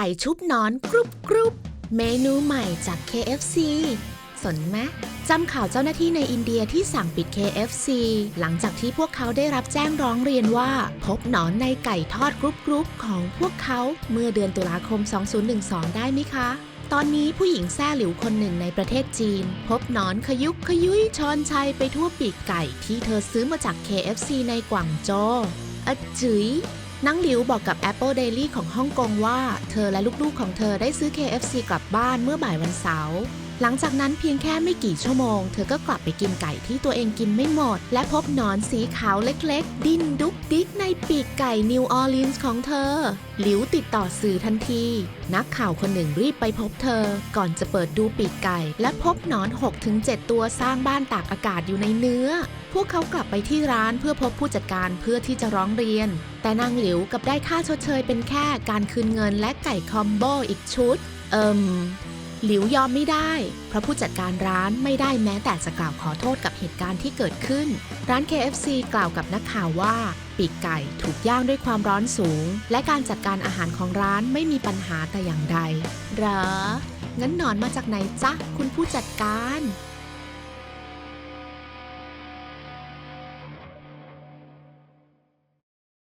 ก่ชุบหนอนกรุบกรุบเมนูใหม่จาก KFC สนไหมจำข่าวเจ้าหน้าที่ในอินเดียที่สั่งปิด KFC หลังจากที่พวกเขาได้รับแจ้งร้องเรียนว่า พบหนอนในไก่ทอดกรุบกรุบของพวกเขาเมื่อเดือนตุลาคม 2012 ได้ไหมคะตอนนี้ผู้หญิงแซ่หลิวคนหนึ่งในประเทศจีน พบหนอนขยุกขยุยชอนชัยไปทั่วปีกไก่ที่เธอซื้อมาจาก KFC ในกวางโจวอจื๋ย นังหลิวบอกกับ Apple Daily ของฮ่องกงว่า เธอและลูกๆของเธอได้ซื้อ KFC กลับบ้านเมื่อบ่ายวันเสาร์ หลังจากนั้นเพียงแค่ไม่กี่ชั่วโมง เธอก็กลับไปกินไก่ที่ตัวเองกินไม่หมด และพบหนอนสีขาวเล็กๆ ดิ้นดุกดิกในปีกไก่นิวออร์ลีนส์ของเธอ หลิวติดต่อสื่อทันที นักข่าวคนหนึ่งรีบไปพบเธอ ก่อนจะเปิดดูปีกไก่ และพบหนอน 6-7 ตัวสร้างบ้านตากอากาศอยู่ในเนื้อ พวกเขากลับไปที่ร้านเพื่อพบผู้จัดการเพื่อที่จะร้องเรียน แต่นางหลิวกับได้ค่าชดเชยเป็นแค่การคืนเงินและไก่คอมโบอีกชุด เอิม หลิวยอมไม่ได้ เพราะผู้จัดการร้านไม่ได้แม้แต่จะกล่าวขอโทษกับเหตุการณ์ที่เกิดขึ้น ร้าน KFC กล่าวกับนักข่าวว่า ปีกไก่ถูกย่างด้วยความร้อนสูง และการจัดการอาหารของร้านไม่มีปัญหาแต่อย่างใดเหรองั้นหนอนมาจากไหนจ๊ะ คุณผู้จัดการ